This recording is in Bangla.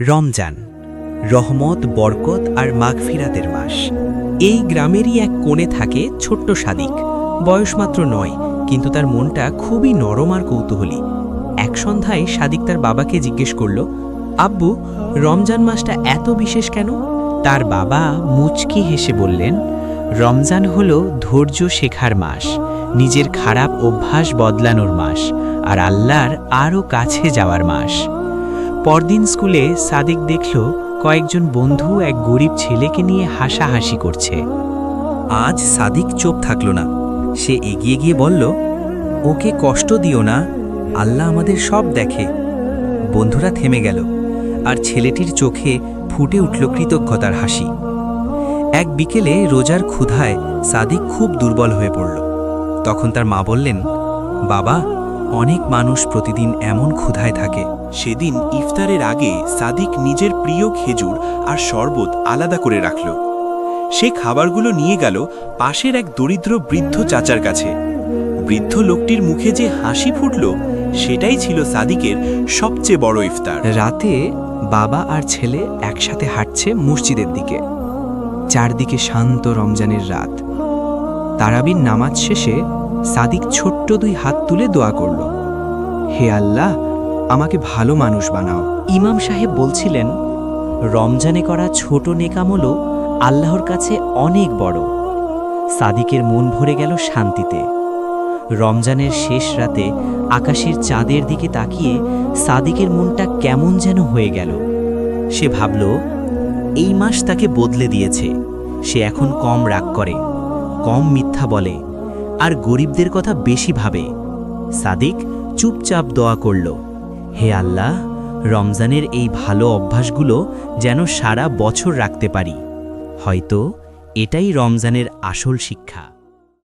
রমজান, রহমত, বরকত আর মাগফিরাতের মাস। এই গ্রামেরই এক কোণে থাকে ছোট্ট সাদিক। বয়স মাত্র নয়, কিন্তু তার মনটা খুবই নরম আর কৌতূহলী। এক সন্ধ্যায় সাদিক তার বাবাকে জিজ্ঞেস করল, আব্বু, রমজান মাসটা এত বিশেষ কেন? তার বাবা মুচকি হেসে বললেন, রমজান হল ধৈর্য শেখার মাস, নিজের খারাপ অভ্যাস বদলানোর মাস, আর আল্লাহর আরও কাছে যাওয়ার মাস। পরদিন স্কুলে সাদিক দেখল কয়েকজন বন্ধু এক গরিব ছেলেকে নিয়ে হাসাহাসি করছে। আজ সাদিক চোপ থাকল না। সে এগিয়ে গিয়ে বলল, ওকে কষ্ট দিও না, আল্লাহ আমাদের সব দেখে। বন্ধুরা থেমে গেল আর ছেলেটির চোখে ফুটে উঠল কৃতজ্ঞতার হাসি। এক বিকেলে রোজার ক্ষুধায় সাদিক খুব দুর্বল হয়ে পড়ল। তখন তার মা বললেন, বাবা, অনেক মানুষ প্রতিদিন এমন ক্ষুধায় থাকে। সেদিন ইফতারের আগে সাদিক নিজের প্রিয় খেজুর আর শরবত আলাদা করে রাখল। সে খাবারগুলো নিয়ে গেল পাশের এক দরিদ্র বৃদ্ধ চাচার কাছে। বৃদ্ধ লোকটির মুখে যে হাসি ফুটল, সেটাই ছিল সাদিকের সবচেয়ে বড় ইফতার। রাতে বাবা আর ছেলে একসাথে হাঁটছে মসজিদের দিকে। চারদিকে শান্ত রমজানের রাত। তারাবির নামাজ শেষে সাদিক ছোট্ট দুই হাত তুলে দোয়া করল, হে আল্লাহ আমাকে ভালো মানুষ বানাও। ইমাম সাহেব বলছিলেন, রমজানে করা ছোট নেকামলও আল্লাহর কাছে অনেক বড়। সাদিকের মন ভরে গেল শান্তিতে। রমজানের শেষ রাতে আকাশের চাঁদের দিকে তাকিয়ে সাদিকের মনটা কেমন যেন হয়ে গেল। সে ভাবল, এই মাস তাকে বদলে দিয়েছে। সে এখন কম রাগ করে, কম মিথ্যা বলে, আর গরিবদের কথা বেশি ভাবে। সাদিক চুপচাপ দোয়া করল। হে আল্লাহ, রমজানের এই ভালো অভ্যাসগুলো যেন সারা বছর রাখতে পারি। হয়তো এটাই রমজানের আসল শিক্ষা।